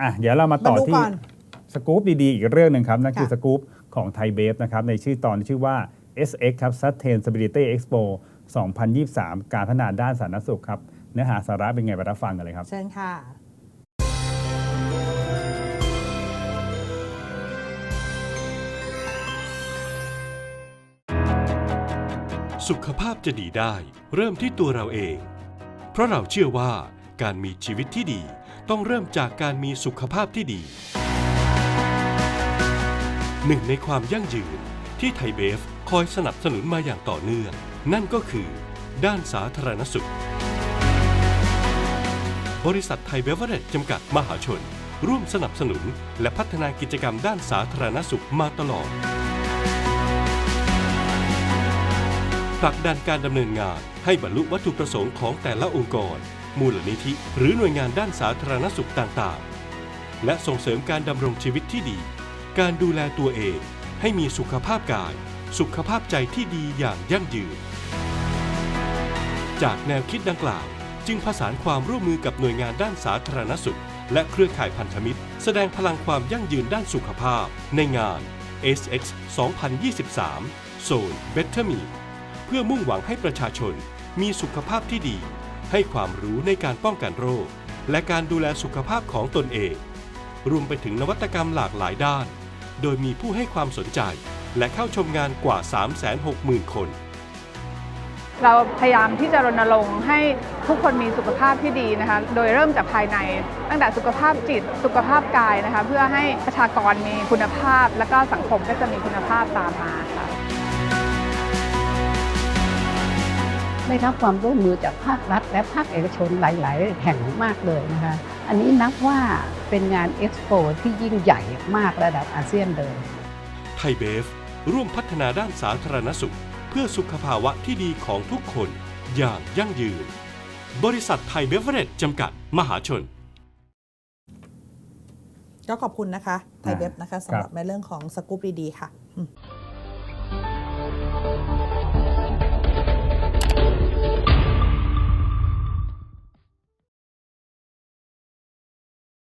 อะเดี๋ยวเรามาต่อมาดูที่ก่อนสกู๊ปดีๆ อีกเรื่องหนึ่งครับ นั่นคือค่ะสกู๊ปของไทยเบฟนะครับ ในชื่อตอนที่ชื่อว่า SX ครับ Sustainability Expo 2023 การพัฒนาด้านสาธารณสุขครับ เนื้อหาสาระเป็นไงไปรับฟังกันเลยครับ เชิญค่ะสุขภาพจะดีได้ เริ่มที่ตัวเราเอง เพราะเราเชื่อว่าการมีชีวิตที่ดี ต้องเริ่มจากการมีสุขภาพที่ดี หนึ่งในความยั่งยืนที่ไทยเบฟคอยสนับสนุนมาอย่างต่อเนื่อง นั่นก็คือ ด้านสาธารณสุข บริษัทไทยเบเวอร์เรจจำกัดมหาชน ร่วมสนับสนุน และพัฒนากิจกรรมด้านสาธารณสุขมาตลอดผลักดันการดำเนินงานให้บรรลุวัตถุประสงค์ของแต่ละองค์กร มูลนิธิ หรือหน่วยงานด้านสาธารณสุขต่างๆ และส่งเสริมการดำรงชีวิตที่ดี การดูแลตัวเองให้มีสุขภาพกาย สุขภาพใจที่ดีอย่างยั่งยืน จากแนวคิดดังกล่าว จึงผสานความร่วมมือกับหน่วยงานด้านสาธารณสุข และเครือข่ายพันธมิตร แสดงพลังความยั่งยืนด้านสุขภาพ ในงาน SX 2023 Zone Better Me เพื่อมุ่งหวังให้ประชาชนมีสุขภาพที่ดี ให้ความรู้ในการป้องกันโรค และการดูแลสุขภาพของตนเอง รวมไปถึงนวัตกรรมหลากหลายด้าน โดยมีผู้ให้ความสนใจ และเข้าชมงานกว่า 360,000 คน เราพยายามที่จะรณรงค์ให้ทุกคนมีสุขภาพที่ดีนะคะ โดยเริ่มจากภายใน ตั้งแต่สุขภาพจิต สุขภาพกายนะคะ เพื่อให้ประชากรมีคุณภาพ และก็สังคมก็จะมีคุณภาพตามมาค่ะ ได้รับความร่วมมือจากภาครัฐ และภาคเอกชนหลาย ๆ แห่งมากเลยนะคะ อันนี้นับว่าเป็นงานเอ็กซ์โปที่ยิ่งใหญ่มากระดับอาเซียนเลย ไทยเบฟ ร่วมพัฒนาด้านสาธารณสุข เพื่อสุขภาวะที่ดีของทุกคนอย่างยั่งยืน บริษัทไทยเบเวอเรจจำกัดมหาชนก็ขอบคุณนะคะไทยอ่าเว็บนะคะสำหรับในเรื่องของสกู๊ปดีๆค่ะอืม